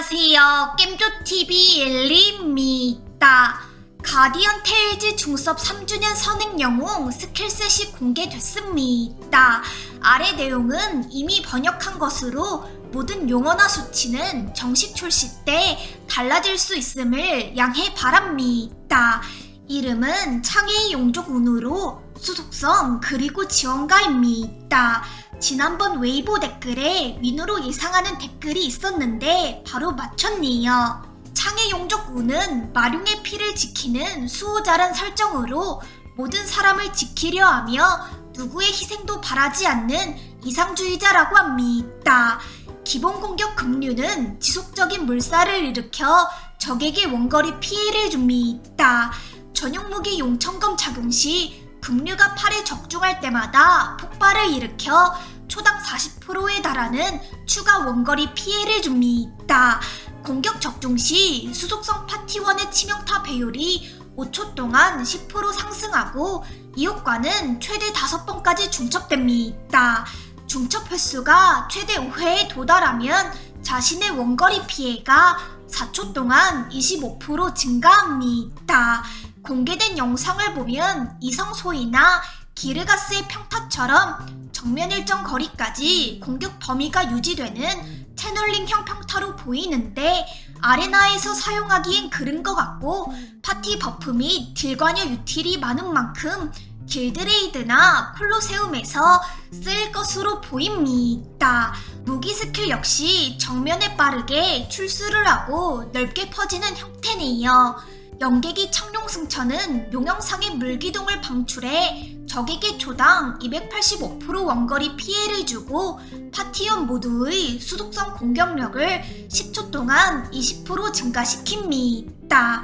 안녕하세요. 겜조TV 엘리입니다. 가디언 테일즈 중섭 3주년 선행 영웅 스킬셋이 공개됐습니다. 아래 내용은 이미 번역한 것으로 모든 용어나 수치는 정식 출시 때 달라질 수 있음을 양해 바랍니다. 이름은 창의 용족 운으로 수속성 그리고 지원가입니다. 지난번 웨이보 댓글에 윈으로 예상하는 댓글이 있었는데 바로 맞췄네요. 창의 용족 운은 마룡의 피를 지키는 수호자란 설정으로 모든 사람을 지키려 하며 누구의 희생도 바라지 않는 이상주의자라고 합니다. 기본 공격 급류는 지속적인 물살을 일으켜 적에게 원거리 피해를 줍니다. 전용 무기 용천검 착용 시 급류가 팔에 적중할 때마다 폭발을 일으켜 초당 40%에 달하는 추가 원거리 피해를 줍니다. 공격 적중 시 수속성 파티원의 치명타 배율이 5초 동안 10% 상승하고 이 효과는 최대 5번까지 중첩됩니다. 중첩 횟수가 최대 5회에 도달하면 자신의 원거리 피해가 4초 동안 25% 증가합니다. 공개된 영상을 보면 이성소이나 기르가스의 평타처럼 정면 일정 거리까지 공격 범위가 유지되는 채널링형 평타로 보이는데 아레나에서 사용하기엔 그른 것 같고 파티 버프 및 딜관여 유틸이 많은 만큼 길드레이드나 콜로세움에서 쓸 것으로 보입니다. 무기 스킬 역시 정면에 빠르게 출수를 하고 넓게 퍼지는 형태네요. 연계기 청룡 승천은 용영상의 물기둥을 방출해 적에게 초당 285% 원거리 피해를 주고 파티원 모두의 수속성 공격력을 10초 동안 20% 증가시킵니다.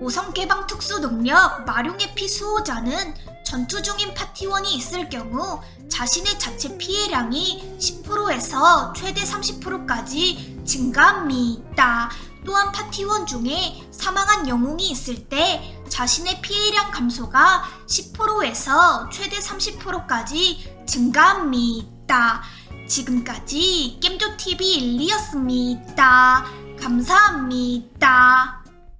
5성 개방 특수 능력 마룡의 피 수호자는 전투 중인 파티원이 있을 경우 자신의 자체 피해량이 10%에서 최대 30%까지 증가합니다. 또한 파티원 중에 사망한 영웅이 있을 때 자신의 피해량 감소가 10%에서 최대 30%까지 증가합니다. 지금까지 겜조TV 일리였습니다. 감사합니다.